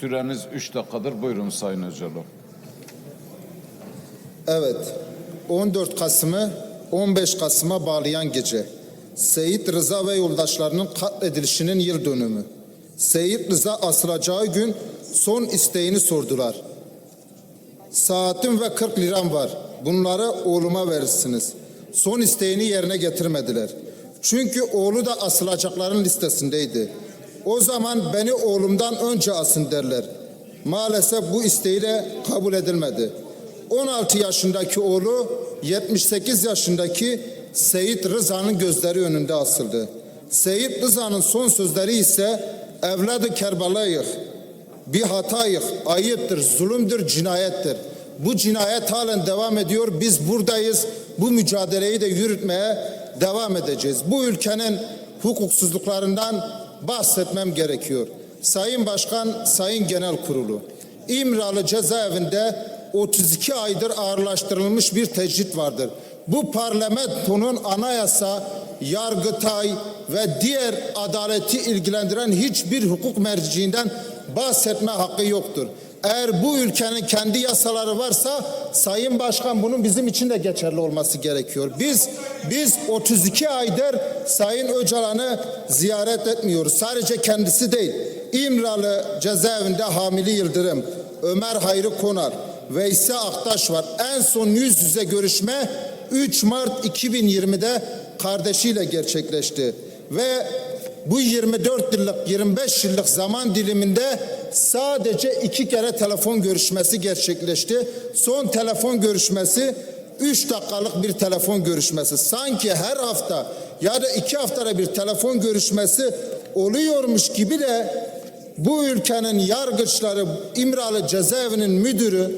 Süreniz 3 dakikadır. Buyurun Sayın Öcalan. Evet. 14 Kasım'ı 15 Kasım'a bağlayan gece. Seyit Rıza ve yoldaşlarının katledilişinin yıl dönümü. Seyit Rıza asılacağı gün son isteğini sordular. Saatim ve 40 liram var. Bunları oğluma verirsiniz. Son isteğini yerine getirmediler. Çünkü oğlu da asılacakların listesindeydi. O zaman beni oğlumdan önce asın derler. Maalesef bu isteği de kabul edilmedi. 16 yaşındaki oğlu 78 yaşındaki Seyit Rıza'nın gözleri önünde asıldı. Seyit Rıza'nın son sözleri ise evladı Kerbalayık bir hatayık, ayıptır, zulümdür, cinayettir. Bu cinayet halen devam ediyor. Biz buradayız. Bu mücadeleyi de yürütmeye devam edeceğiz. Bu ülkenin hukuksuzluklarından bahsetmem gerekiyor. Sayın Başkan, Sayın Genel Kurulu, İmralı cezaevinde 32 aydır ağırlaştırılmış bir tecrit vardır. Bu parlamentonun anayasa, yargıtay ve diğer adaleti ilgilendiren hiçbir hukuk merciinden bahsetme hakkı yoktur. Eğer bu ülkenin kendi yasaları varsa Sayın Başkan bunun bizim için de geçerli olması gerekiyor. Biz biz 32 aydır Sayın Öcalan'ı ziyaret etmiyoruz. Sadece kendisi değil. İmralı cezaevinde Hamili Yıldırım, Ömer Hayri Konar, Veysi Aktaş var. En son yüz yüze görüşme 3 Mart 2020'de kardeşiyle gerçekleşti. Ve bu 24 yıllık 25 yıllık zaman diliminde sadece iki kere telefon görüşmesi gerçekleşti. Son telefon görüşmesi 3 dakikalık bir telefon görüşmesi. Sanki her hafta ya da iki haftada bir telefon görüşmesi oluyormuş gibi de bu ülkenin yargıçları İmralı cezaevinin müdürü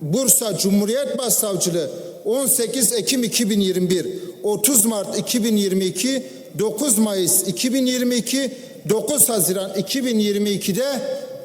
Bursa Cumhuriyet Başsavcılığı 18 Ekim 2021, 30 Mart 2022, 9 Mayıs 2022, 9 Haziran 2022'de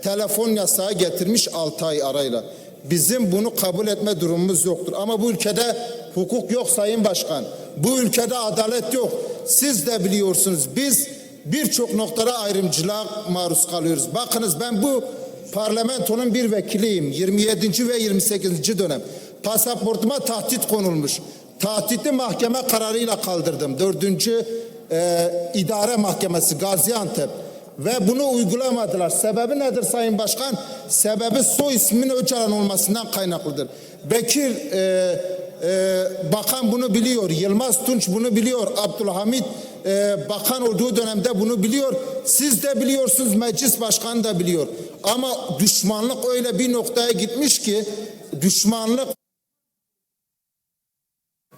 telefon yasağı getirmiş 6 ay arayla. Bizim bunu kabul etme durumumuz yoktur. Ama bu ülkede hukuk yok Sayın Başkan. Bu ülkede adalet yok. Siz de biliyorsunuz biz birçok noktada ayrımcılığa maruz kalıyoruz. Bakınız ben bu parlamentonun bir vekiliyim. 27. ve 28. dönem. Pasaportuma tahdit konulmuş. Tahditli mahkeme kararıyla kaldırdım. Dördüncü e, idare mahkemesi Gaziantep. Ve bunu uygulamadılar. Sebebi nedir Sayın Başkan? Sebebi soy ismin Öcalan olmasından kaynaklıdır. Bekir e, e, Bakan bunu biliyor. Yılmaz Tunç bunu biliyor. Abdülhamit e, Bakan olduğu dönemde bunu biliyor. Siz de biliyorsunuz. Meclis Başkanı da biliyor. Ama düşmanlık öyle bir noktaya gitmiş ki düşmanlık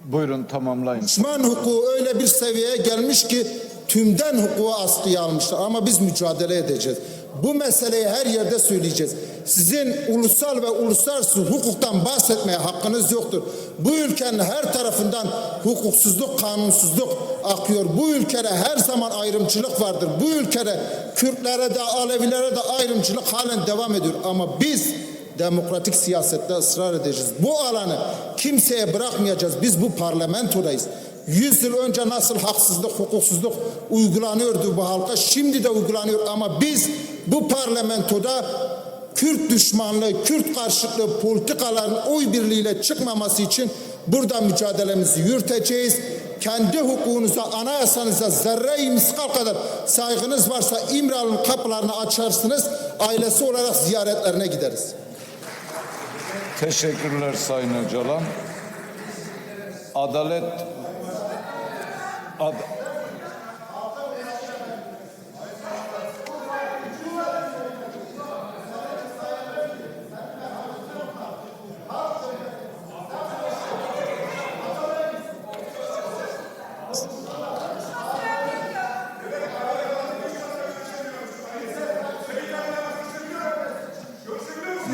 Buyurun tamamlayın. Düşman hukuku öyle bir seviyeye gelmiş ki tümden hukuku askıya almışlar. Ama biz mücadele edeceğiz. Bu meseleyi her yerde söyleyeceğiz. Sizin ulusal ve uluslararası hukuktan bahsetmeye hakkınız yoktur. Bu ülkenin her tarafından hukuksuzluk, kanunsuzluk akıyor. Bu ülkede her zaman ayrımcılık vardır. Bu ülkede Kürtlere de Alevilere de ayrımcılık halen devam ediyor. Ama biz demokratik siyasette ısrar edeceğiz. Bu alanı kimseye bırakmayacağız. Biz bu parlamentodayız. Yüz yıl önce nasıl haksızlık, hukuksuzluk uygulanıyordu bu halka, şimdi de uygulanıyor ama biz bu parlamentoda Kürt düşmanlığı, Kürt karşıtlığı politikaların oy birliğiyle çıkmaması için burada mücadelemizi yürüteceğiz. Kendi hukukunuza, anayasanıza zerre-i miskal kadar saygınız varsa İmralı'nın kapılarını açarsınız, ailesi olarak ziyaretlerine gideriz. Teşekkürler Sayın Öcalan. Adalet Ad,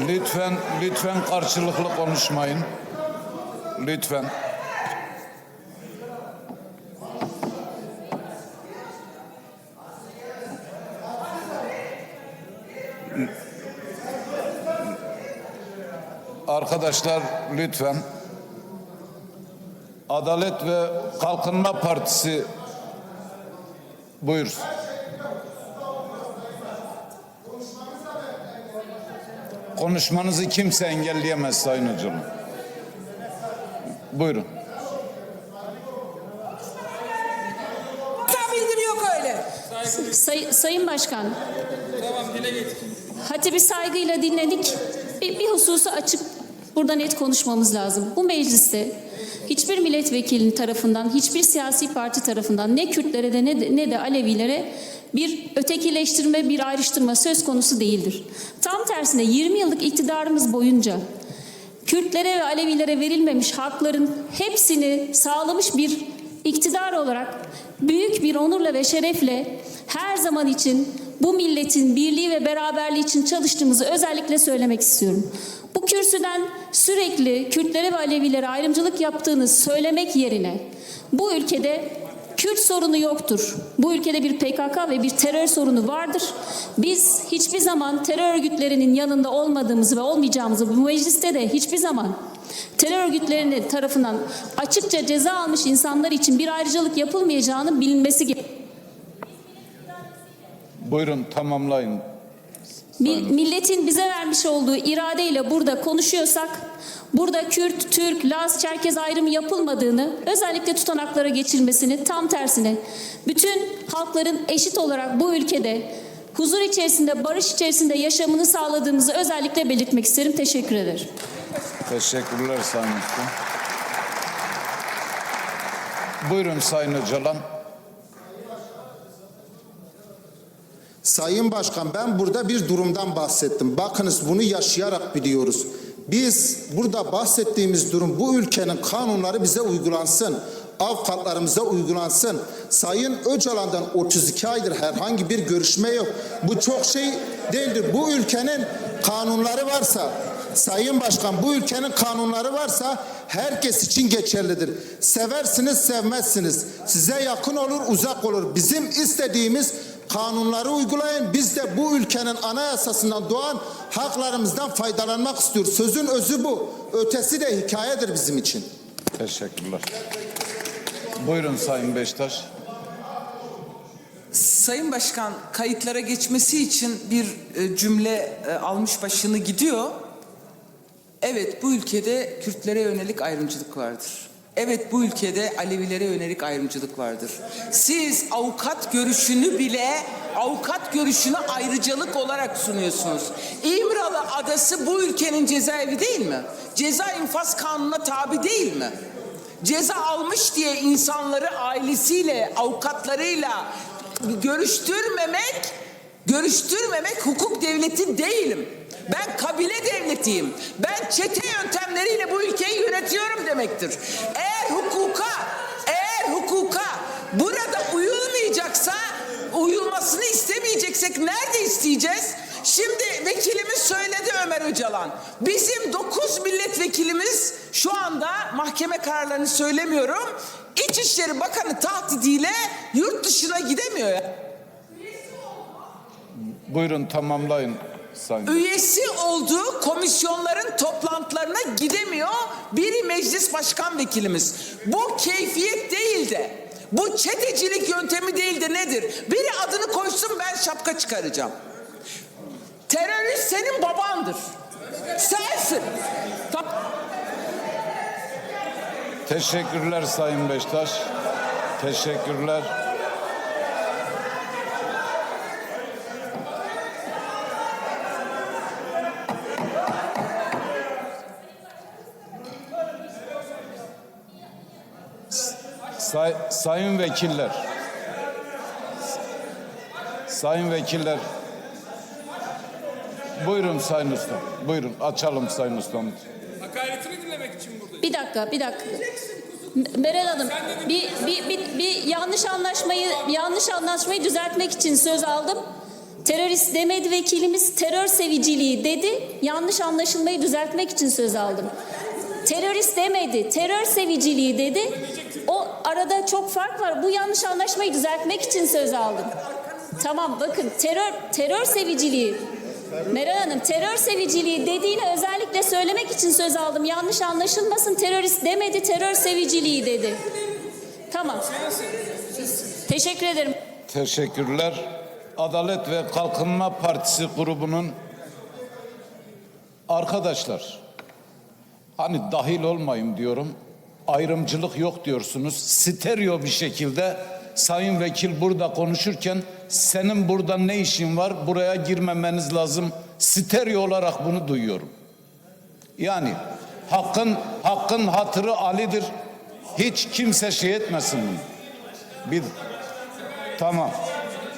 Lütfen, lütfen karşılıklı konuşmayın. Lütfen. Arkadaşlar lütfen. Adalet ve Kalkınma Partisi buyur. Konuşmanızı kimse engelleyemez Sayın Öcalan. Buyurun. Hata bildiri yok öyle. Say- Sayın Başkan. Hatibi saygıyla dinledik. Bir, bir hususu açık burada net konuşmamız lazım. Bu mecliste hiçbir milletvekilinin tarafından, hiçbir siyasi parti tarafından ne Kürtlere de ne de, ne de Alevilere bir ötekileştirme, bir ayrıştırma söz konusu değildir. Tam tersine 20 yıllık iktidarımız boyunca Kürtlere ve Alevilere verilmemiş hakların hepsini sağlamış bir iktidar olarak büyük bir onurla ve şerefle her zaman için bu milletin birliği ve beraberliği için çalıştığımızı özellikle söylemek istiyorum. Bu kürsüden sürekli Kürtlere ve Alevilere ayrımcılık yaptığını söylemek yerine bu ülkede Kürt sorunu yoktur. Bu ülkede bir PKK ve bir terör sorunu vardır. Biz hiçbir zaman terör örgütlerinin yanında olmadığımızı ve olmayacağımızı bu mecliste de hiçbir zaman terör örgütlerinin tarafından açıkça ceza almış insanlar için bir ayrıcalık yapılmayacağını bilinmesi gerekiyor. Buyurun tamamlayın. Mi- Milletin bize vermiş olduğu iradeyle burada konuşuyorsak, burada Kürt, Türk, Laz, Çerkez ayrımı yapılmadığını, özellikle tutanaklara geçilmesini, tam tersine bütün halkların eşit olarak bu ülkede huzur içerisinde, barış içerisinde yaşamını sağladığımızı özellikle belirtmek isterim. Teşekkür ederim. Teşekkürler Sayın Usta. Buyurun Sayın Öcalan. Sayın Başkan ben burada bir durumdan bahsettim. Bakınız bunu yaşayarak biliyoruz. Biz burada bahsettiğimiz durum bu ülkenin kanunları bize uygulansın. Avukatlarımıza uygulansın. Sayın Öcalan'dan 32 aydır herhangi bir görüşme yok. Bu çok şey değildir. Bu ülkenin kanunları varsa Sayın Başkan bu ülkenin kanunları varsa herkes için geçerlidir. Seversiniz sevmezsiniz. Size yakın olur uzak olur. Bizim istediğimiz kanunları uygulayın. Biz de bu ülkenin anayasasından doğan haklarımızdan faydalanmak istiyoruz. Sözün özü bu. Ötesi de hikayedir bizim için. Teşekkürler. Buyurun Sayın Beştaş. Sayın Başkan kayıtlara geçmesi için bir e, cümle e, almış başını gidiyor. Evet bu ülkede Kürtlere yönelik ayrımcılık vardır. Evet bu ülkede Alevilere yönelik ayrımcılık vardır. Siz avukat görüşünü bile avukat görüşünü ayrıcalık olarak sunuyorsunuz. İmralı Adası bu ülkenin cezaevi değil mi? Ceza infaz kanununa tabi değil mi? Ceza almış diye insanları ailesiyle, avukatlarıyla görüştürmemek, görüştürmemek hukuk devleti değilim. Ben kabile devletiyim. Ben çete yöntemleriyle bu ülkeyi yönetiyorum demektir. Eğer hukuka, eğer hukuka burada uyulmayacaksa, uyulmasını istemeyeceksek nerede isteyeceğiz? Şimdi vekilimiz söyledi Ömer Öcalan. Bizim 9 milletvekilimiz şu anda mahkeme kararlarını söylemiyorum. İçişleri Bakanı tahdidiyle yurt dışına gidemiyor. Buyurun tamamlayın Sayın. Üyesi olduğu komisyonların toplantılarına gidemiyor. Biri meclis başkan vekilimiz. Bu keyfiyet değil de bu çetecilik yöntemi değil de nedir? Biri adını koysun ben şapka çıkaracağım. Terörist senin babandır. Sensin. Teşekkürler Sayın Beştaş. Teşekkürler. Say- sayın vekiller. Sayın vekiller. Buyurun Sayın Usta. Buyurun açalım Sayın Ustamız. Hakaretini dinlemek için buradayım. Bir dakika, bir dakika. Meral Hanım, bir, bir, bir, bir yanlış anlaşmayı yanlış anlaşmayı düzeltmek için söz aldım. Terörist demedi vekilimiz terör seviciliği dedi. Yanlış anlaşılmayı düzeltmek için söz aldım. Terörist demedi, terör seviciliği dedi. O arada çok fark var. Bu yanlış anlaşmayı düzeltmek için söz aldım. Tamam bakın terör terör seviciliği Meral Hanım terör seviciliği dediğini özellikle söylemek için söz aldım. Yanlış anlaşılmasın terörist demedi terör seviciliği dedi. Tamam. Teşekkür ederim. Teşekkürler. Adalet ve Kalkınma Partisi grubunun Arkadaşlar, hani dahil olmayayım diyorum, ayrımcılık yok diyorsunuz. Stereo bir şekilde Sayın Vekil burada konuşurken senin burada ne işin var, buraya girmemeniz lazım. Stereo olarak bunu duyuyorum. Yani hakkın hakkın hatırı Ali'dir. Hiç kimse şey etmesin bunu. Bir tamam.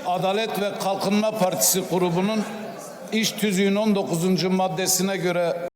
Adalet ve Kalkınma Partisi grubunun iş tüzüğün 19. maddesine göre